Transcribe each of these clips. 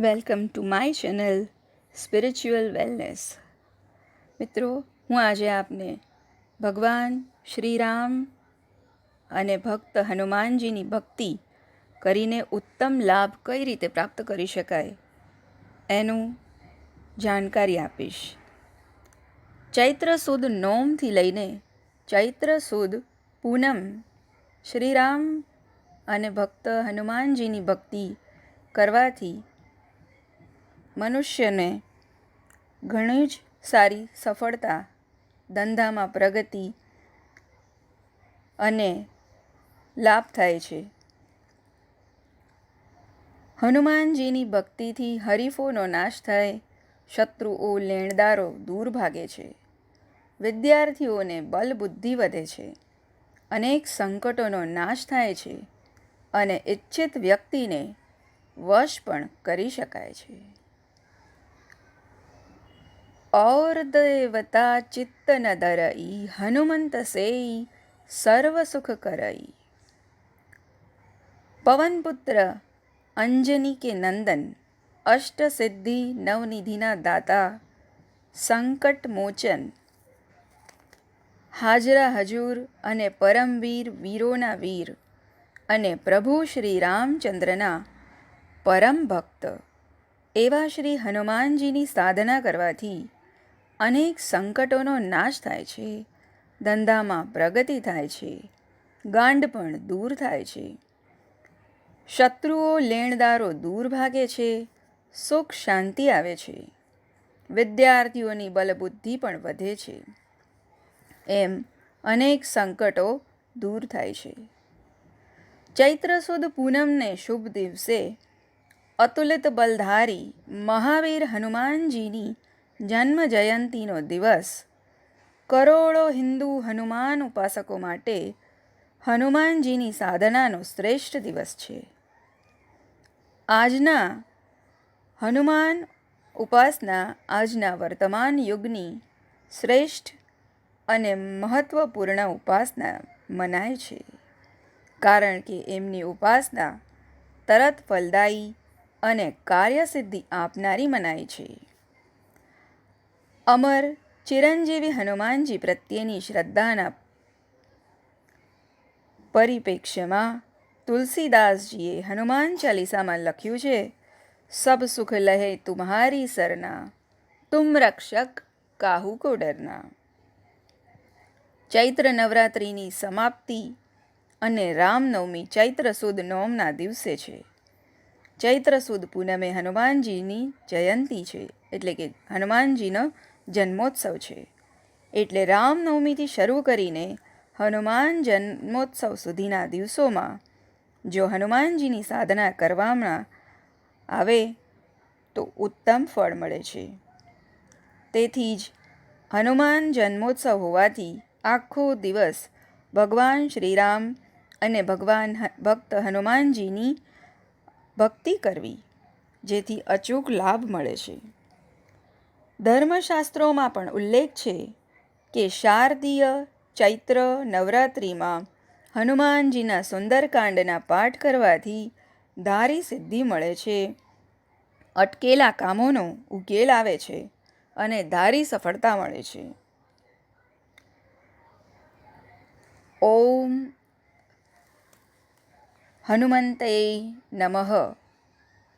Welcome to my channel spiritual wellness. મિત્રો, હું આજે આપને ભગવાન શ્રીરામ અને ભક્ત હનુમાનજીની ભક્તિ કરીને ઉત્તમ લાભ કઈ રીતે પ્રાપ્ત કરી શકાય એનું જાણકારી આપીશ. ચૈત્ર સુદ નોમથી લઈને ચૈત્ર સુદ પૂનમ શ્રીરામ અને ભક્ત હનુમાનજીની ભક્તિ કરવાથી મનુષ્યને ઘણી જ સારી સફળતા, ધંધામાં પ્રગતિ અને લાભ થાય છે. હનુમાનજીની ભક્તિથી હરીફોનો નાશ થાય, શત્રુઓ, લેણદારો દૂર ભાગે છે. વિદ્યાર્થીઓને બલબુદ્ધિ વધે છે. અનેક સંકટોનો નાશ થાય છે અને ઇચ્છિત વ્યક્તિને વશ પણ કરી શકાય છે. ઔર દેવતા ચિત્તન દરઈ હનુમંત સેઈ સર્વ સુખ કરઈ પવનપુત્ર અંજની કે નંદન અષ્ટ સિદ્ધિ નવનિધિના દાતા સંકટ મોચન હાજરા હજૂર અને પરમવીર વીરોના વીર અને પ્રભુ શ્રી રામચંદ્રના પરમ ભક્ત એવા શ્રી હનુમાનજીની સાધના કરવાથી અનેક સંકટોનો નાશ થાય છે, ધંધામાં પ્રગતિ થાય છે, ગાંડ પણ દૂર થાય છે. શત્રુઓ લેણદારો દૂર ભાગે છે, સુખ શાંતિ આવે છે. વિદ્યાર્થીઓની બલબુદ્ધિ પણ વધે છે. એમ અનેક સંકટો દૂર થાય છે. ચૈત્ર સુદ પૂનમને શુભ દિવસે અતુલિત બલધારી મહાવીર હનુમાનજીની જન્મ જયંતીનો દિવસ. કરોડો હિન્દુ હનુમાન ઉપાસકો માટે હનુમાનજીની સાધનાનો શ્રેષ્ઠ દિવસ છે. આજના હનુમાન ઉપાસના આજના વર્તમાન યુગની શ્રેષ્ઠ અને મહત્વપૂર્ણ ઉપાસના મનાય છે. કારણ કે એમની ઉપાસના તરત ફલદાયી અને કાર્યસિદ્ધિ આપનારી મનાય છે. અમર, ચિરંજીવી હનુમાનજી પ્રત્યેની શ્રદ્ધાના પરિપ્રેક્ષ્યમાં તુલસીદાસજીએ હનુમાન ચાલીસામાં લખ્યું છે, સબ સુખ લહે તુમ્હારી સરના, તુમ રક્ષક કાહુ કો ડરના. ચૈત્ર નવરાત્રિની સમાપ્તિ અને રામનવમી ચૈત્ર સુદ નોમના દિવસે છે. ચૈત્ર સુદ પૂનમે હનુમાનજીની જયંતી છે, એટલે કે હનુમાનજીનો જન્મોત્સવ છે. એટલે રામનવમીથી શરૂ કરીને હનુમાન જન્મોત્સવ સુધીના દિવસોમાં જો હનુમાનજીની સાધના કરવામાં આવે તો ઉત્તમ ફળ મળે છે. તેથી જ હનુમાન જન્મોત્સવ હોવાથી આખો દિવસ ભગવાન શ્રીરામ અને ભગવાન ભક્ત હનુમાનજીની ભક્તિ કરવી, જેથી અચૂક લાભ મળે છે. ધર્મશાસ્ત્રોમાં પણ ઉલ્લેખ છે કે શારદીય ચૈત્ર નવરાત્રિમાં હનુમાનજીના સુંદરકાંડના પાઠ કરવાથી ધારી સિદ્ધિ મળે છે. અટકેલા કામોનો ઉકેલ આવે છે અને ધારી સફળતા મળે છે. ઓમ હનુમંતે નમઃ.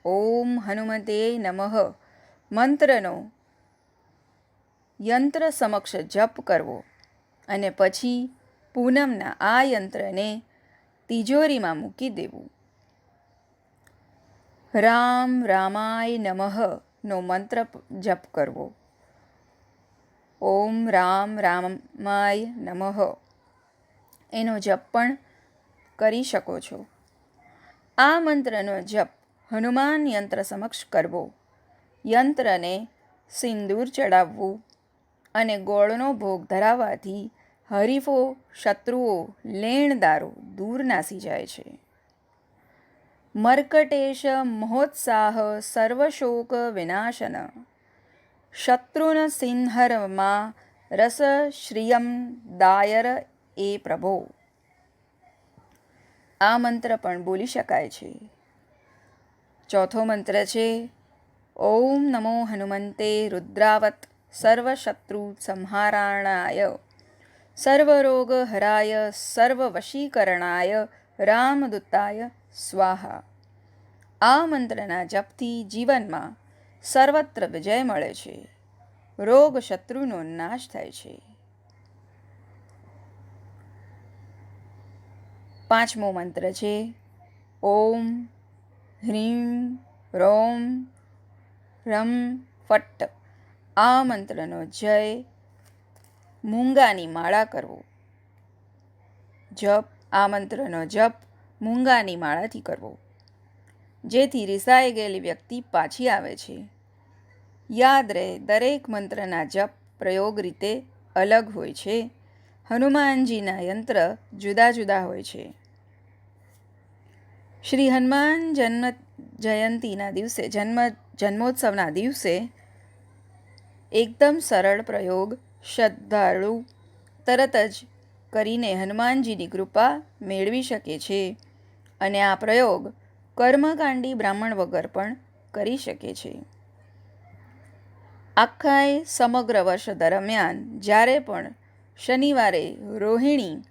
ઓમ હનુમતે નમઃ. મંત્રનો યંત્ર સમક્ષ જપ કરવો અને પછી પૂનમના આ યંત્રને તિજોરીમાં મૂકી દેવું. રામ રામાય નમઃ નો મંત્ર જપ કરવો. ઓમ રામ રામાય નમઃ. એનો જપ પણ કરી શકો છો. આ મંત્રનો જપ હનુમાન યંત્ર સમક્ષ કરવો. યંત્રને સિંદૂર ચડાવવું અને ગોળનો ભોગ ધરાવવાથી હરીફો, શત્રુઓ, લેણદારો દૂર નાસી જાય છે. મર્કટેશ, મહોત્સાહ, સર્વશોક વિનાશન. શત્રુન સિંહરમાં રસ શ્રિયમ દાયર એ પ્રભો. આ મંત્ર પણ બોલી શકાય છે. ચોથો મંત્ર છે, ઓમ નમો હનુમંતે રુદ્રાવત. સર્વશત્રુ સંહારાણાય સર્વરોગહરાય સર્વવશીકરણાય રામદૂતાય સ્વાહા આ મંત્રના જપથી જીવનમાં સર્વત્ર વિજય મળે છે રોગ શત્રુનો નાશ થાય છે પાંચમો મંત્ર છે ઓમ હ્રીમ રોમ રમ ફટ્ટ આ મંત્રનો જય મૂંગાની માળા કરવો. જપ, આ મંત્રનો જપ મૂંગાની માળાથી કરવો. જેથી રિસાઈ ગયેલી વ્યક્તિ પાછી આવે છે. યાદ રહે, દરેક મંત્રના જપ પ્રયોગ રીતે અલગ હોય છે. હનુમાનજીના યંત્ર જુદા જુદા હોય છે. શ્રી હનુમાન જન્મ જયંતીના દિવસે, જન્મ જન્મોત્સવના દિવસે એકદમ સરળ પ્રયોગ, શ્રદ્ધાળુ, તરત જ કરીને હનુમાનજીની કૃપા મેળવી શકે છે અને આ પ્રયોગ કર્મકાંડી બ્રાહ્મણ વગર પણ કરી શકે છે. આખાય સમગ્ર વર્ષ દરમિયાન જ્યારે પણ શનિવારે રોહિણી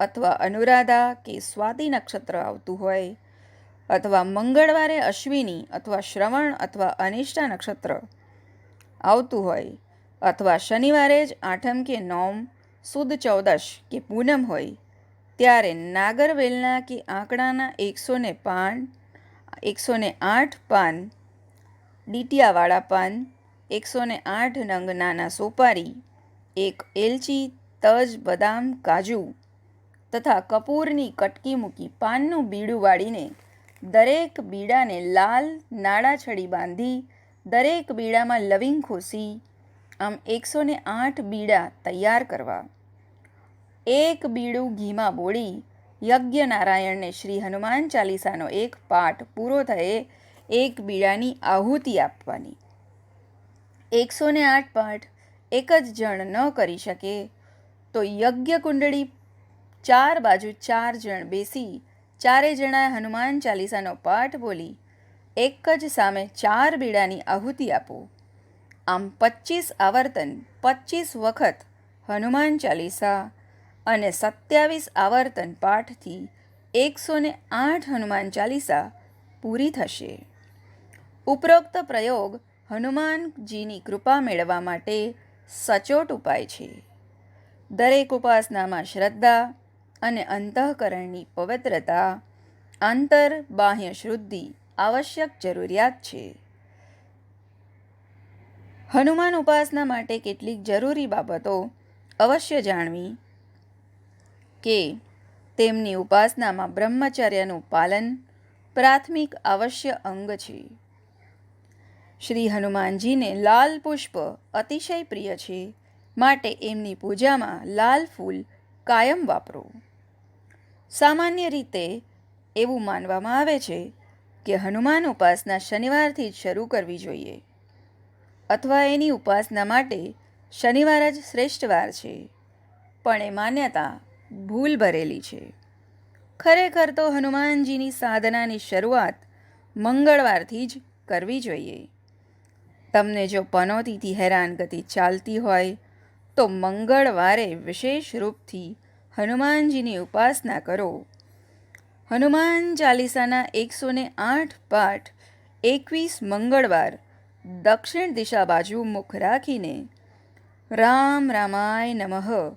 અથવા અનુરાધા કે સ્વાતિ નક્ષત્ર આવતું હોય અથવા મંગળવારે અશ્વિની અથવા શ્રવણ અથવા અનિષ્ટા નક્ષત્ર આવતું હોય અથવા શનિવારે જ આઠમ કે નોમ, સુદ ચૌદશ કે પૂનમ હોય, ત્યારે નાગરવેલના કે આંકડાના એકસો ને પાન એકસો ને આઠ પાન, ડીટિયાવાળા પાન એકસો ને આઠ નંગ નાના સોપારી, એક એલચી, તજ, બદામ, કાજુ તથા કપૂરની કટકી મૂકી પાનનું બીડું વાળીને દરેક બીડાને લાલ નાળા છડી બાંધી દરેક બીડામાં લવિંગ ખોસી આમ એકસો ને આઠ બીડા તૈયાર કરવા. એક બીડું ઘીમાં બોળી યજ્ઞ નારાયણને શ્રી હનુમાન ચાલીસાનો એક પાઠ પૂરો થયે એક બીડાની આહુતિ આપવાની. એકસો ને આઠ પાઠ એક જ જણ ન કરી શકે તો યજ્ઞ કુંડળી ચાર બાજુ ચાર જણ બેસી ચારે જણાએ હનુમાન ચાલીસાનો પાઠ બોલી એક જ સામે ચાર બીડાની આહુતિ આપો. આમ પચીસ આવર્તન પચીસ વખત હનુમાન ચાલીસા અને સત્યાવીસ આવર્તન પાઠથી એકસો ને આઠ હનુમાન ચાલીસા પૂરી થશે. ઉપરોક્ત પ્રયોગ હનુમાનજીની કૃપા મેળવવા માટે સચોટ ઉપાય છે. દરેક ઉપાસનામાં શ્રદ્ધા અને અંતઃકરણની પવિત્રતા, આંતર બાહ્ય શુદ્ધિ આવશ્યક જરૂરિયાત છે. હનુમાન ઉપાસના માટે કેટલીક જરૂરી બાબતો અવશ્ય જાણવી કે તેમની ઉપાસનામાં બ્રહ્મચર્યનું પાલન પ્રાથમિક આવશ્ય અંગ છે. શ્રી હનુમાનજીને લાલ પુષ્પ અતિશય પ્રિય છે, માટે એમની પૂજામાં લાલ ફૂલ કાયમ વાપરો. સામાન્ય રીતે એવું માનવામાં આવે છે કે હનુમાન ઉપાસના શનિવારથી જ શરૂ કરવી જોઈએ. અથવા એની ઉપાસના માટે શનિવાર જ શ્રેષ્ઠ વાર છે. પણ એ માન્યતા ભૂલ ભરેલી છે. ખરેખર તો હનુમાનજીની સાધનાની શરૂઆત મંગળવારથી જ કરવી જોઈએ. તમને જો પનોતીથી હેરાનગતિ ચાલતી હોય, તો મંગળવારે વિશેષ રૂપથી હનુમાનજીની ઉપાસના કરો. હનુમાન ચાલીસાના એકસો ને આઠ પાઠ એકવીસ મંગળવાર દક્ષિણ દિશા બાજુ મુખ રાખીને રામ રામાય નમઃ.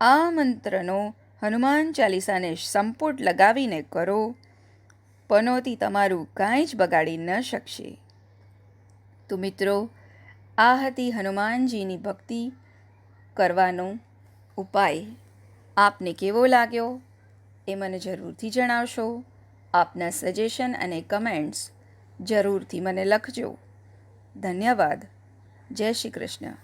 આ મંત્રનો હનુમાન ચાલીસાને સંપુટ લગાવીને કરો, પનોતી તમારું કાંઈ જ બગાડી ન શકશે. તો મિત્રો, આ હતી હનુમાનજીની ભક્તિ કરવાનો ઉપાય. આપને કેવો લાગ્યો? એ મને જરૂરથી જણાવશો. આપના સજેશન અને કમેન્ટ્સ જરૂરથી મને લખજો. ધન્યવાદ. જય શ્રી કૃષ્ણ.